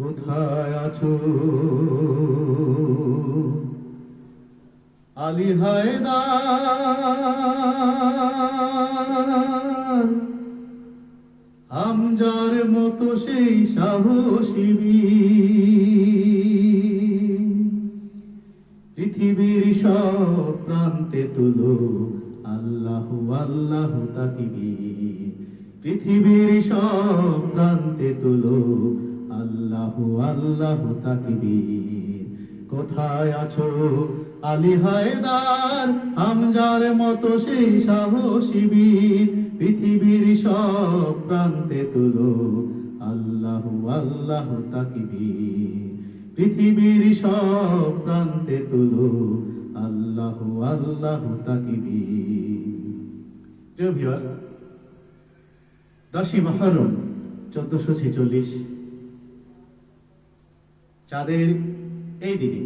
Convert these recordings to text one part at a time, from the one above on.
কোথায় আছো? আলী হায়দার আমজার মতো সেই সাহসী পৃথিবীর সব প্রান্তে তুলো আল্লাহ আল্লাহ তাকিবি পৃথিবীর সব প্রান্তে তুলো আল্লাহ আল্লাহ তাকিবি কোথায় আছো? আলী হায়দার আমজার মতো সেই সাহসী বীর। পৃথিবীর সব প্রান্তে তুলো আল্লাহ আল্লাহ তাকিবীর। পৃথিবীর সব প্রান্তে তুলো আল্লাহ আল্লাহ তাকিবি প্রিয় ভিউয়ার্স, দশই মহরম, চোদ্দশো ছেচল্লিশ চাঁদের এই দিনে,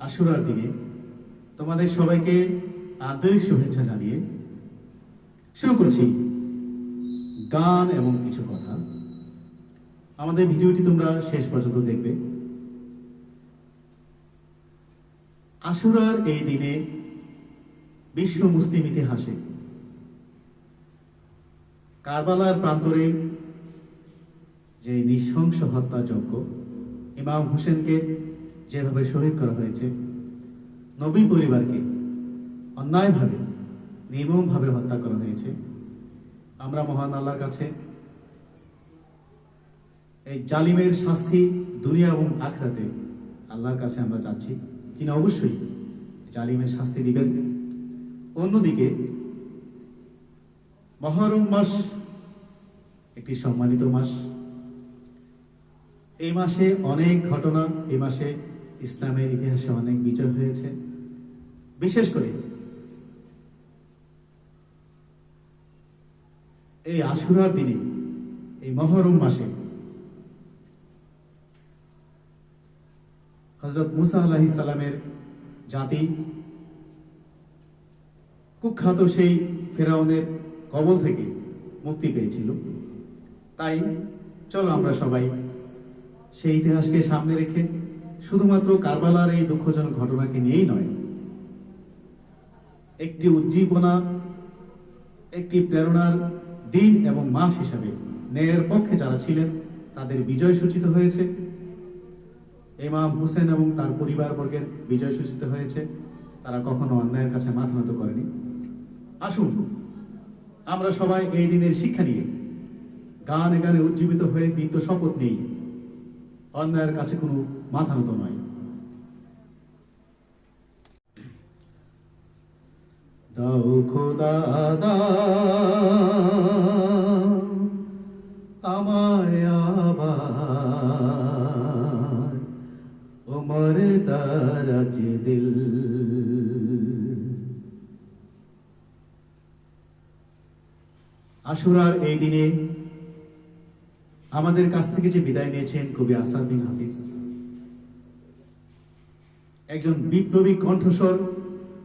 আশুরার দিনে তোমাদের সবাইকে আন্তরিক শুভেচ্ছা জানিয়ে শুরু করছি গান এবং কিছু কথা। আমাদের ভিডিওটি তোমরা শেষ পর্যন্ত দেখবে। আশুরার এই দিনে বিশ্ব মুসলিম ইতিহাসে কারবালার প্রান্তরে যে নৃশংস হত্যাযজ্ঞ ইমাম হোসেনকে যেভাবে শহীদ করা হয়েছে, নবী পরিবারকে অন্যায়ভাবে, নির্মমভাবে হত্যা করা হয়েছে, আমরা মহান আল্লাহর কাছে এই জালিমের শাস্তি দুনিয়া এবং আখরাতে আল্লাহর কাছে আমরা চাচ্ছি তিনি অবশ্যই জালিমের শাস্তি দিবেন। অন্যদিকে, মহরম মাস একটি সম্মানিত মাস। এই মাসে অনেক ঘটনা, এই মাসে ইসলামের ইতিহাসে অনেক বিজয় হয়েছে। বিশেষ করে এই আশুরার দিনে, এই মহরম মাসে হজরত মুসা আলাহি সালামের জাতি কুখ্যাত সেই ফেরাউনের কবল থেকে মুক্তি পেয়েছিল। তাই চলো আমরা সবাই সেই ইতিহাসকে সামনে রেখে শুধুমাত্র কারবালার এই দুঃখজনক ঘটনাকে নিয়েই নয়, একটি উজ্জীবনা, একটি প্রেরণার দিন এবং মাস হিসাবে ন্যায়ের পক্ষে যারা ছিলেন, তাদের বিজয় সূচিত হয়েছে। ইমাম হুসেন এবং তার পরিবারবর্গের বিজয় সূচিত হয়েছে। তারা কখনো অন্যায়ের কাছে মাথা নত করেনি। আসুন, আমরা সবাই এই দিনের শিক্ষা নিয়ে গানে গানে উজ্জীবিত হয়ে দীপ্ত শপথ নেই। অন্যায়ের কাছে কোনো মাথা নত নয়। দাও খোদা আমায় আবার, ওমর দারাজ দিল। আশুরার এই দিনে আমাদের কাছ থেকে যে বিদায় নিয়েছেন কবি আসাদ বিন হাফিজ। একজন বিপ্লবী কণ্ঠস্বর,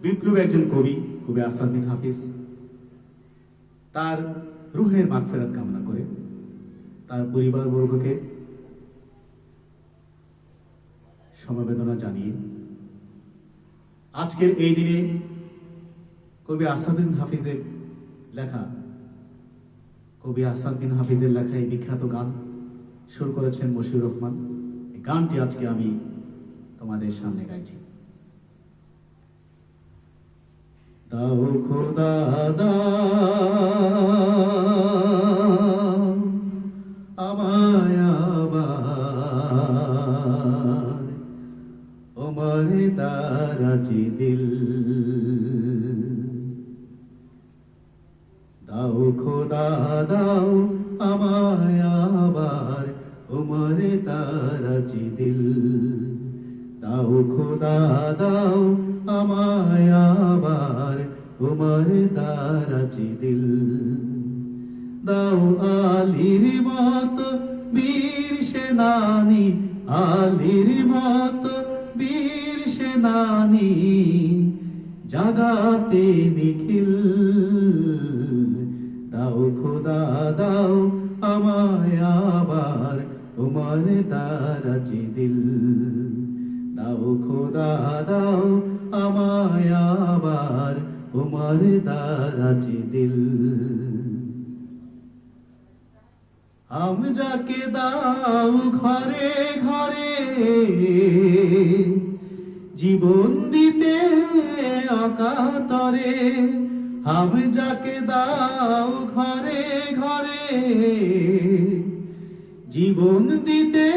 বিপ্লবী একজন কবি কবি আসাদ বিন হাফিজ। তার রুহের মাগফেরাত কামনা করে, তার পরিবারবর্গকে সমবেদনা জানিয়ে আজকের এই দিনে কবি আসাদ বিন হাফিজের লেখা কবি আসাদ বিন হাফিজের লেখা এই বিখ্যাত গান সুর করেছেন মশিউর রহমান। এই গানটি আজকে আমি তোমাদের সামনে গাইছি। দাও খোদা, দাও আমায় আবার, ওমর দারাজি দিল। দাও, খোদা দাও আমায় আবার উমর তারাজি দিল দাও, খোদা দাও আমায় আবার উমর তারাজি দিল দাও আলির মত বীর সেনানি, আলির মত বীর সেনানি, জাগাতে নিখিল। খোদা দাও আমায় আবার উমর দারাজ দিল। দাও খোদা দাও আমায় আবার উমর দারাজ দিল। আম যাকে দাও ঘরে ঘরে, জীবন দিতে অকাতরে আম যাকে দাও ঘরে ঘরে জীবন দিতে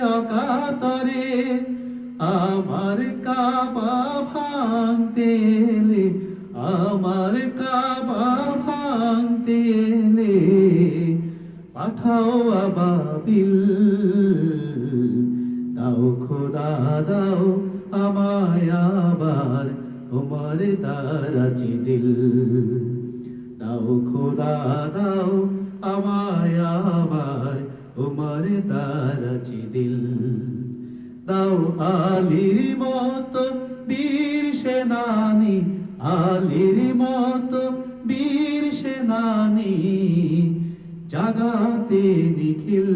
অকাতরে আমার কাবা ভাঙতে এলে, আমার কাবা ভাঙতে এলে, পাঠাও আবাবিল দাও খোদা দাও আমায় আবার উমর দারাজ দিল। দাও খোদা, দাও আমায় আবার উমর দারাজ দিল। দাও আলির মতো বীর সেনানি, আলির মতো বীর সেনানি, জাগাতে নিখিল।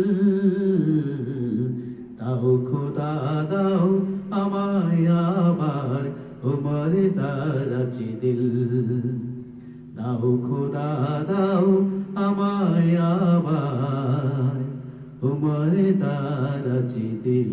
দাও খোদা, দাও আমায় আবার উমর দারাজ দিল। দাও খোদা দাও আমায় আবার। উমর দারাজ দিল।